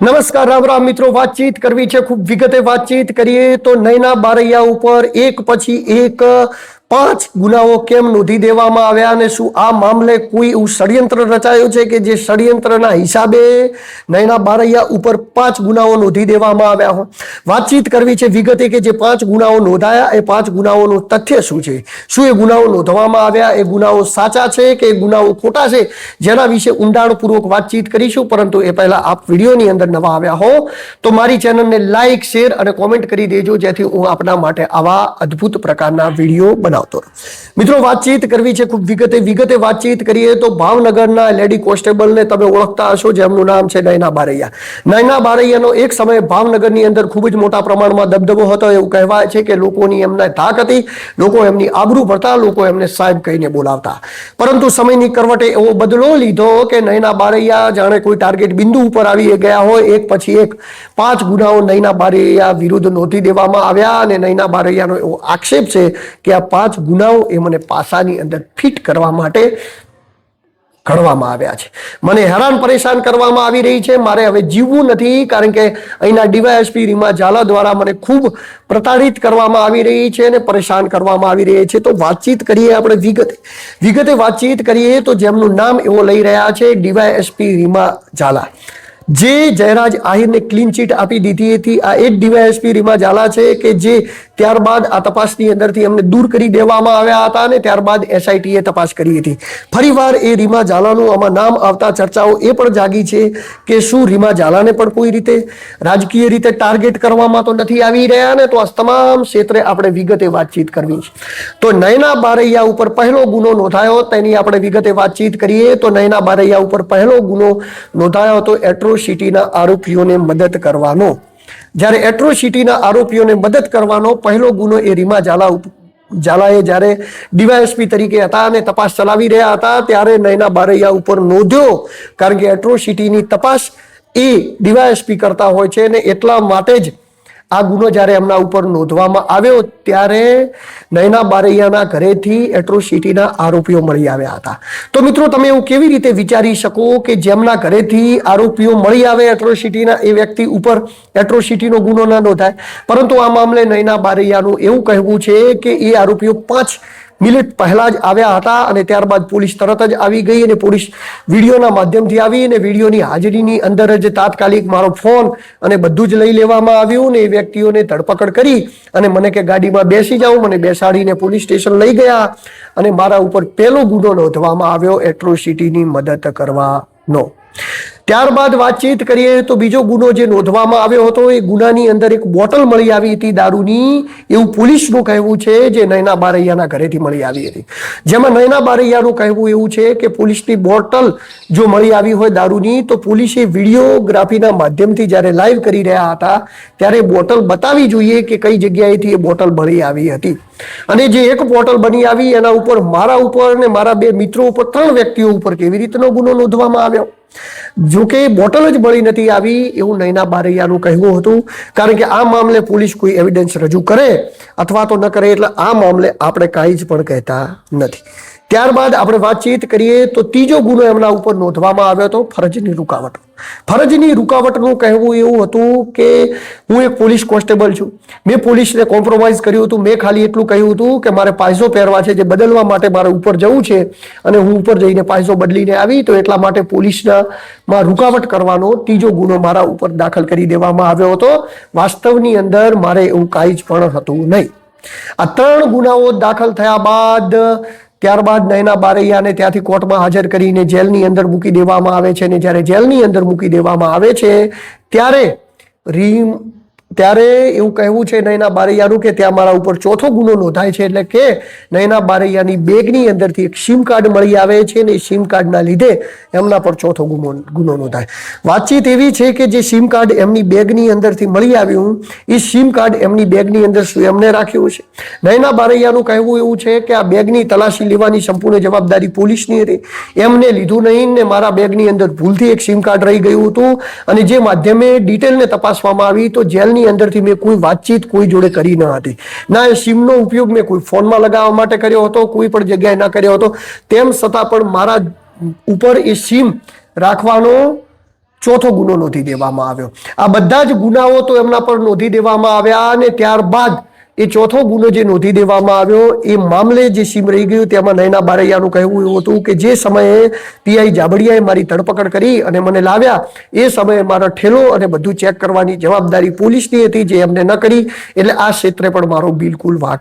નમસ્કાર, રામ રામ મિત્રો. વાતચીત કરવી છે. ખૂબ વિગતે વાતચીત કરીએ તો નયના બારૈયા ઉપર એક પછી એક પાંચ ગુનાઓ કેમ નોંધી દેવામાં આવ્યા અને શું આ મામલે કોઈ એવું ષડયંત્ર રચાયું છે કે જે ષડયંત્રના હિસાબે નૈના બારૈયા ઉપર પાંચ ગુનાઓ નોંધી દેવામાં આવ્યા હોય? વાતચીત કરવી છે વિગતે કે જે પાંચ ગુનાઓ નોંધાયા, એ પાંચ ગુનાઓનું તથ્ય શું છે? શું એ ગુનાઓ નોંધવામાં આવ્યા? એ ગુનાઓ સાચા છે કે એ ગુનાઓ ખોટા છે? જેના વિશે ઊંડાણપૂર્વક વાતચીત કરીશું, પરંતુ એ પહેલાં આપ વિડીયોની અંદર નવા આવ્યા હો. તો મારી ચેનલને લાઇક શેર અને કોમેન્ટ કરી દેજો, જેથી હું આપના માટે આવા અદ્ભુત પ્રકારના વીડિયો બનાવતો. મિત્રો, વાતચીત કરવી છે ખૂબ વિગતે. વિગતે વાતચીત કરીએ તો ભાવનગરના લેડી કોન્સ્ટેબલને તમે ઓળખતા હશો, જેમનું નામ છે નયના બારૈયા. નયના બારૈયાનો એક સમયે ભાવનગરની અંદર ખૂબ જ મોટા પ્રમાણમાં દબદબો હતો. એવું કહેવાય છે કે લોકોની એમને ધાક હતી, લોકો એમની આબરૂ ભરતા, લોકો એમને સાહેબ કહીને બોલાવતા. પરંતુ સમયની કરવટે એવો બદલો લીધો કે નયના બારૈયા જાણે કોઈ ટાર્ગેટ બિંદુ ઉપર આવી ગયા હોય, એક પછી એક પાંચ ગુનાઓ નયના બારૈયા વિરુદ્ધ નોંધી દેવામાં આવ્યા અને નયના બારૈયાનો એવો આક્ષેપ છે કે આ પાંચ ગુનાઓ એ મને પાસાની અંદર ફિટ કરવા માટે ઘડવામાં આવ્યા છે. મને હેરાન પરેશાન કરવામાં આવી રહી છે. મારે હવે જીવવું નથી કારણ કે અહીંના ડીવાયએસપી રીમા ઝાલા દ્વારા મને ખૂબ પ્રતાડિત કરવામાં આવી રહી છે અને પરેશાન કરવામાં આવી રહી છે. તો વાતચીત કરીએ આપણે વિગતે. વિગતે વાતચીત કરીએ તો જેમનું નામ એવો લઈ રહ્યા છે ડીવાયએસપી રીમા ઝાલા. જે જયરાજ આહિરને ક્લીન ચીટ આપી દીધી હતી. આ એ જ ડીવાયએસપી રીમા ઝાલા છે કે જે ત્યારબાદ આ તપાસની અંદરથી એમને દૂર કરી દેવામાં આવ્યા હતા અને ત્યારબાદ એસઆઈટીએ તપાસ કરી હતી. ફરીવાર એ રીમા ઝાલાનું આમાં નામ આવતા ચર્ચાઓ એ પણ જાગી છે કે શું રીમા ઝાલાને પણ કોઈ રીતે રાજકીય રીતે ટાર્ગેટ કરવામાં તો નથી આવી રહ્યા ને તો આ તમામ ક્ષેત્રે આપણે વિગતે વાતચીત કરવી છે. તો નયના બારૈયા ઉપર પહેલો ગુનો નોંધાયો, તેની આપણે વિગતે વાતચીત કરીએ. તો નયના બારૈયા ઉપર પહેલો ગુનો નોંધાયો હતો એટ્રોસિટીના આરોપીઓને મદદ કરવાનો. જ્યારે એટ્રોસિટીના આરોપીઓને મદદ કરવાનો પહેલો ગુનો એ રીમા ઝાલા ઝાલાએ જ્યારે ડીવાયએસપી તરીકે હતા અને તપાસ ચલાવી રહ્યા હતા, ત્યારે નયના બારૈયા ઉપર નોંધ્યો, કારણ કે એટ્રોસિટીની તપાસ એ ડીવાયએસપી કરતા હોય છે અને એટલા માટે જ આ ગુનો જ્યારે એમના ઉપર નોંધવામાં આવ્યો ત્યારે નયના બારૈયાના ઘરેથી એટ્રોસિટીના આરોપીઓ મળી આવ્યા હતા. તો મિત્રો, તમે એવું કેવી રીતે વિચારી શકો કે જેમના ઘરેથી આરોપીઓ મળી આવે એટ્રોસિટીના, એ વ્યક્તિ ઉપર એટ્રોસિટીનો ગુનો ના નોંધાય? પરંતુ આ મામલે નયના બારૈયાનું એવું કહેવું છે કે એ આરોપીઓ પાંચ મિનિટ પહેલા જ આવ્યા હતા અને ત્યારબાદ પોલીસ તરત જ આવી ગઈ અને પોલીસ વિડીયોના માધ્યમથી આવી અને વિડીયોની હાજરીની અંદર જ તાત્કાલિક મારો ફોન અને બધું જ લઈ લેવામાં આવ્યું ને એ વ્યક્તિઓને ધરપકડ કરી અને મને કે ગાડીમાં બેસી જાઉં મને બેસાડીને પોલીસ સ્ટેશન લઈ ગયા અને મારા ઉપર પહેલો ગુનો નોંધવામાં આવ્યો, એટ્રોસિટીની મદદ કરવાનો. ત્યારબાદ વાતચીત કરીએ તો બીજો ગુનો જે નોંધવામાં આવ્યો હતો, એ ગુનાની અંદર એક બોટલ મળી આવી હતી દારૂની. એવું પોલીસનું કહેવું છે જે નયના બારૈયાના ઘરેથી મળી આવી હતી. જેમાં નયના બારૈયાનું કહેવું એવું છે કે પોલીસની બોટલ જો મળી આવી હોય દારૂની, તો પોલીસે વિડીયોગ્રાફીના માધ્યમથી જ્યારે લાઈવ કરી રહ્યા હતા, ત્યારે બોટલ બતાવી જોઈએ કે કઈ જગ્યાએથી એ બોટલ મળી આવી હતી. અને જે એક બોટલ બની આવી, એના ઉપર મારા ઉપર અને મારા બે મિત્રો ઉપર ત્રણ વ્યક્તિઓ ઉપર કેવી રીતનો ગુનો નોંધવામાં આવ્યો? જો કે બોટલ જ મળી નથી આવી એવું નયના બારૈયાનું કહેવું હતું. કારણ કે આ મામલે પોલીસ કોઈ એવિડન્સ રજૂ કરે અથવા તો ન કરે એટલે આ મામલે આપણે કાંઈ જ પણ કહેતા નથી. ત્યારબાદ આપણે વાતચીત કરીએ તો ત્રીજો ગુનો એમના ઉપર નોંધવામાં આવ્યો હતો, ફરજની રૂકાવટ ફરજની રૂકાવટનું કહેવું એવું હતું કે હું એક પોલીસ કોન્સ્ટેબલ છું. મેં પોલીસને કોમ્પ્રોમાઇઝ કર્યું હતું. મેં ખાલી એટલું કહ્યું હતું કે મારે પાયસો પહેરવા છે જે બદલવા માટે મારે ઉપર જવું છે અને હું ઉપર જઈને પાયસો બદલીને આવી, તો એટલા માટે પોલીસના માં રૂકાવટ કરવાનો ત્રીજો ગુનો મારા ઉપર દાખલ કરી દેવામાં આવ્યો હતો. વાસ્તવની અંદર મારે એવું કાંઈ જ પણ હતું નહીં. આ ત્રણ ગુનાઓ દાખલ થયા બાદ ત્યારબાદ નયના બારૈયાને ત્યાંથી કોર્ટમાં હાજર કરીને જેલની અંદર મૂકી દેવામાં આવે છે અને જ્યારે જેલની અંદર મૂકી દેવામાં આવે છે, ત્યારે રીમ ત્યારે એવું કહેવું છે નયના બારૈયાનું કે ત્યાં મારા ઉપર ચોથો ગુનો નોંધાય છે એટલે કે નયના બારૈયાની બેગની અંદરથી એક સિમ કાર્ડ મળી આવે છે ને સિમ કાર્ડના લીધે એમના પર ચોથો ગુનો ગુનો નોંધાય. વાતચીત એવી છે કે જે સિમ કાર્ડ એમની બેગની અંદરથી મળી આવ્યું, એ સિમ કાર્ડ એમની બેગની અંદર એમને રાખ્યું છે નયના બારૈયાનું કહેવું એવું છે કે આ બેગની તલાશી લેવાની સંપૂર્ણ જવાબદારી પોલીસની હતી. એમને લીધું નહીં ને મારા બેગની અંદર ભૂલથી એક સિમ કાર્ડ રહી ગયું હતું અને જે માધ્યમે ડિટેલને તપાસવામાં આવી તો જેલની અંદરથી મેં કોઈ વાતચીત કોઈ જોડે કરી ન હતી. ના, એ સિમનો ઉપયોગ મેં કોઈ ફોનમાં લગાવવા માટે કર્યો હતો, કોઈ પણ જગ્યાએ ના કર્યો હતો. તેમ છતાં પણ મારા ઉપર એ સિમ રાખવાનો ચોથો ગુનો નોંધી દેવામાં આવ્યો. આ બધા જ ગુનાઓ તો એમના પર નોંધી દેવામાં આવ્યા અને ત્યારબાદ એ ચોથો ગુનો જે નોંધી દેવામાં આવ્યો, એ મામલે જે સીમ રહી ગયું તેમાં નયના બારૈયાનું કહેવું એવું હતું કે જે સમયે પીઆઈ જાબડિયાએ મારી ધરપકડ કરી અને મને લાવ્યા, એ સમયે મારો ઠેલો અને બધું ચેક કરવાની જવાબદારી પોલીસની હતી જે એમને ન કરી, એટલે આ ક્ષેત્રે પણ મારો બિલકુલ વાક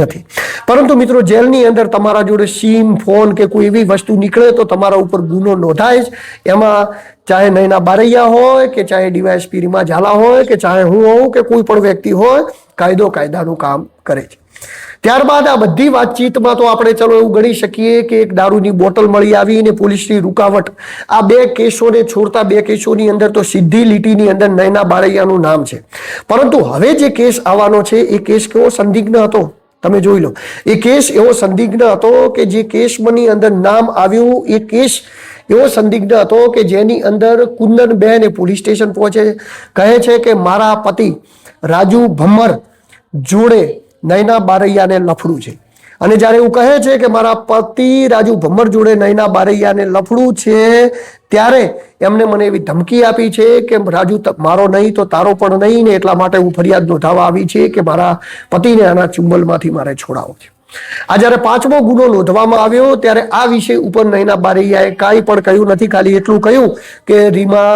નથી. પરંતુ મિત્રો, જેલની અંદર તમારા જોડે સીમ, ફોન કે કોઈ એવી વસ્તુ નીકળે તો તમારા ઉપર ગુનો નોંધાય જ. એમાં ચાહે નયના બારૈયા હોય કે ચાહે ડીવાયએસપી રીમા ઝાલા હોય કે ચાહે હું હોઉં કે કોઈ પણ વ્યક્તિ હોય કાયદો કાયદાનું કામ કરે છે. ત્યારબાદ આ બધી વાતચીતમાં તો આપણે ચલો એવું ગણી શકીએ કે એક દારૂની બોટલ મળી આવી અને પોલીસની રૂકાવટ. આ બે કેસોને છોડતા બે કેસોની અંદર તો સીધી લીટીની અંદર નયના બારૈયાનું નામ છે. પરંતુ હવે જે કેસ આવવાનો છે, એ કેસ કેવો સંદિગ્ધ હતો? તમે જોઈ લો. એ કેસ એવો સંદિગ્ધ હતો કે જે કેસમાંની અંદર નામ આવ્યું, એ કેસ એવો સંદિગ્ધ હતો કે જેની અંદર કુંદનબેન એ પોલીસ સ્ટેશન પહોંચે કહે છે કે, મારા પતિ રાજુ ભમ્મર જોડે નયના બારૈયાને લફડું છે. અને જ્યારે એવું કહે છે કે મારા પતિ રાજુ ભમ્મર જોડે નયના બારૈયાને લફડું છે, ત્યારે એમને મને એવી ધમકી આપી છે કે રાજુ મારો નહીં તો તારો પણ નહીં ને એટલા માટે હું ફરિયાદ નોંધાવા આવી છે કે મારા પતિને આના ચુંબલમાંથી મારે છોડાવો છે. આ જ્યારે પાંચમો ગુનો નોંધવામાં આવ્યો, ત્યારે આ વિષય ઉપર નયના બારૈયાએ કાંઈ પણ કહ્યું નથી, ખાલી એટલું કહ્યું કે, રીમા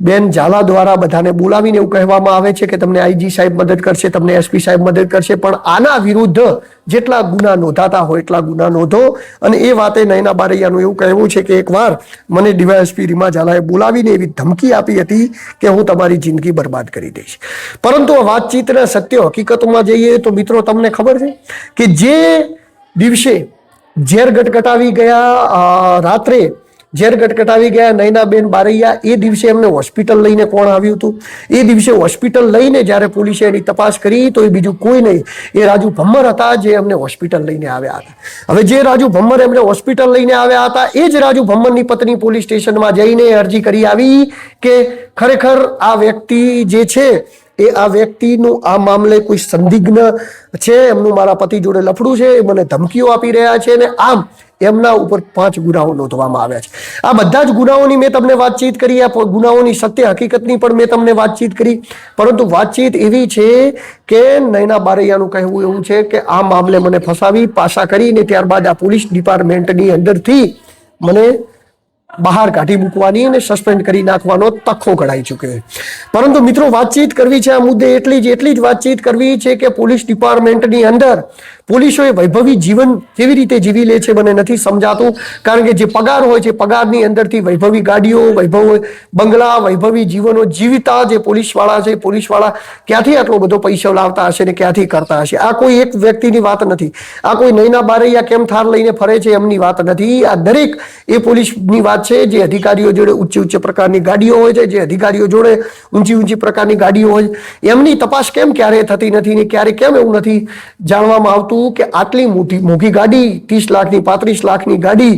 બેન ઝાલા દ્વારા બધાને બોલાવીને એવું કહેવામાં આવે છે કે તમને આઈજી સાહેબ મદદ કરશે, તમને એસપી સાહેબ મદદ કરશે, પણ આના વિરુદ્ધ જેટલા ગુના નોંધાતા હોય એટલા ગુના નોંધો. અને એ વાતે નયના બારૈયાનું એવું કહેવું છે કે એકવાર મને ડીવાયએસપી રીમા ઝાલાએ બોલાવીને એવી ધમકી આપી હતી કે હું તમારી જિંદગી બરબાદ કરી દઈશ. પરંતુ વાતચીતના સત્ય હકીકતમાં જઈએ તો મિત્રો તમને ખબર છે કે જે દિવસે ઝેર ગટગટાવી ગયા રાત્રે ઝેર ગટગટાવી ગયા, નયનાબેન બારૈયા, એ દિવસે એમને હોસ્પિટલ લઈને કોણ આવ્યું હતું? એ દિવસે હોસ્પિટલ લઈને જ્યારે પોલીસે એની તપાસ કરી, તો એ બીજું કોઈ નહીં. એ રાજુ ભમ્મર હતા જે એમને હોસ્પિટલ લઈને આવ્યા હતા. હવે જે રાજુ ભમ્મર એમને હોસ્પિટલ લઈને આવ્યા હતા, એ જ રાજુ ભમ્મરની પત્ની પોલીસ સ્ટેશનમાં જઈને અરજી કરી આવી કે ખરેખર આ વ્યક્તિ જે છે, એ આ વ્યક્તિનું આ મામલે કોઈ સંદિગ્ધ છે? એમનું મારા પતિ જોડે લફડું છે? એ મને ધમકીઓ આપી રહ્યા છે અને આમ એમના ઉપર પાંચ ગુનાઓ નોંધવામાં આવ્યા છે. આ બધા જ ગુનાઓની મેં તમને વાતચીત કરી, આ ગુનાઓની સત્ય હકીકતની પણ મેં તમને વાતચીત કરી. પરંતુ વાતચીત એવી છે કે નયના બારૈયાનું કહેવું એવું છે કે આ મામલે મને ફસાવી, પાસા કરીને ત્યારબાદ આ પોલીસ ડિપાર્ટમેન્ટની અંદરથી મને બહાર કાઢી મૂકવાની અને સસ્પેન્ડ કરી નાખવાનો તખો કઢાઈ ચૂક્યો છે. પરંતુ મિત્રો, વાતચીત કરવી છે આ મુદ્દે એટલી જ એટલી જ વાતચીત કરવી છે કે પોલીસ ડિપાર્ટમેન્ટની અંદર પોલીસોએ વૈભવી જીવન કેવી રીતે જીવી લે છે મને નથી સમજાતું. કારણ કે જે પગાર હોય છે પગારની અંદરથી વૈભવી ગાડીઓ, વૈભવ બંગલા, વૈભવી જીવનો જીવતા જે પોલીસવાળા છે, પોલીસવાળા ક્યાંથી આટલો બધો પૈસો લાવતા હશે ને ક્યાંથી કરતા હશે? આ કોઈ એક વ્યક્તિની વાત નથી. આ કોઈ નૈના બારૈયા કેમ થાર લઈને ફરે છે એમની વાત નથી. આ દરેક એ પોલીસની વાત છે જે અધિકારીઓ જોડે ઉચ્ચ ઉચ્ચ પ્રકારની ગાડીઓ હોય છે, જે અધિકારીઓ જોડે ઊંચી ઊંચી પ્રકારની ગાડીઓ હોય એમની તપાસ કેમ ક્યારે થતી નથી ને ક્યારે કેમ એવું નથી જાણવામાં આવતું? કે આટલી મોટી મોંઘી ગાડી ત્રીસ લાખની પાંત્રીસ લાખની ગાડી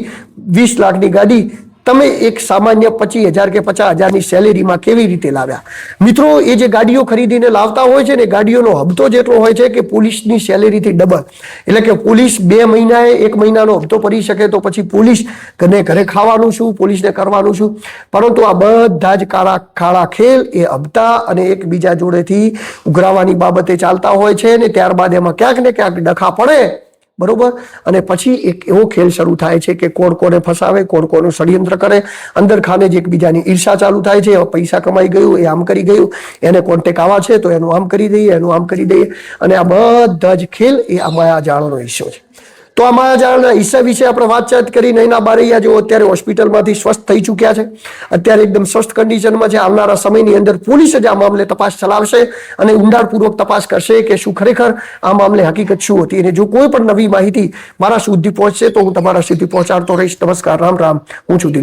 વીસ લાખની ગાડી તમે એક સામાન્ય પચીસ હજાર કે પચાસ હજારની સેલેરીમાં કેવી રીતે લાવ્યા? મિત્રો, એ જે ગાડીઓ ખરીદીને લાવતા હોય છે ને ગાડીઓનો હપ્તો જેટલો હોય છે કે પોલીસની સેલેરીથી ડબલ. એટલે કે પોલીસ બે મહિનાએ, એક મહિનાનો હપ્તો ભરી શકે તો પછી પોલીસ ઘરે ઘરે ખાવાનું શું, પોલીસને કરવાનું શું? પરંતુ આ બધા જ કાળા કાળા ખેલ એ હપ્તા અને એકબીજા જોડેથી ઉઘરાવાની બાબતે ચાલતા હોય છે ને, ત્યારબાદ એમાં ક્યાંક ને ક્યાંક ડખા પડે બરોબર? અને પછી એક એવો ખેલ શરૂ થાય છે કે કોણ કોને ફસાવે, કોણ કોનું ષડયંત્ર કરે. અંદર ખાને જ એકબીજાની ઈર્ષા ચાલુ થાય છે, પૈસા કમાઈ ગયું, એ આમ કરી ગયું, એને કોન્ટેક આવા છે તો એનું આમ કરી દઈએ, એનું આમ કરી દઈએ. અને આ બધા જ ખેલ એ આ માયાજાળનો હિસ્સો છે. તો આમાં જાણના ઈસા વિશે આપણે વાતચીત કરી, નૈના બારૈયા જેઓ અત્યારે હોસ્પિટલમાંથી સ્વસ્થ થઈ ચૂક્યા છે. અત્યારે એકદમ સ્વસ્થ કન્ડિશનમાં છે. આવનારા સમયની અંદર પોલીસ જ આ મામલે તપાસ ચલાવશે અને ઊંડાણપૂર્વક તપાસ કરશે કે શું ખરેખર આ મામલે હકીકત શું હતી. અને જો કોઈ પણ નવી માહિતી મારા સુધી પહોંચશે તો હું તમારા સુધી પહોંચાડતો રહીશ. નમસ્કાર. રામ રામ. હું છું દિલીપ.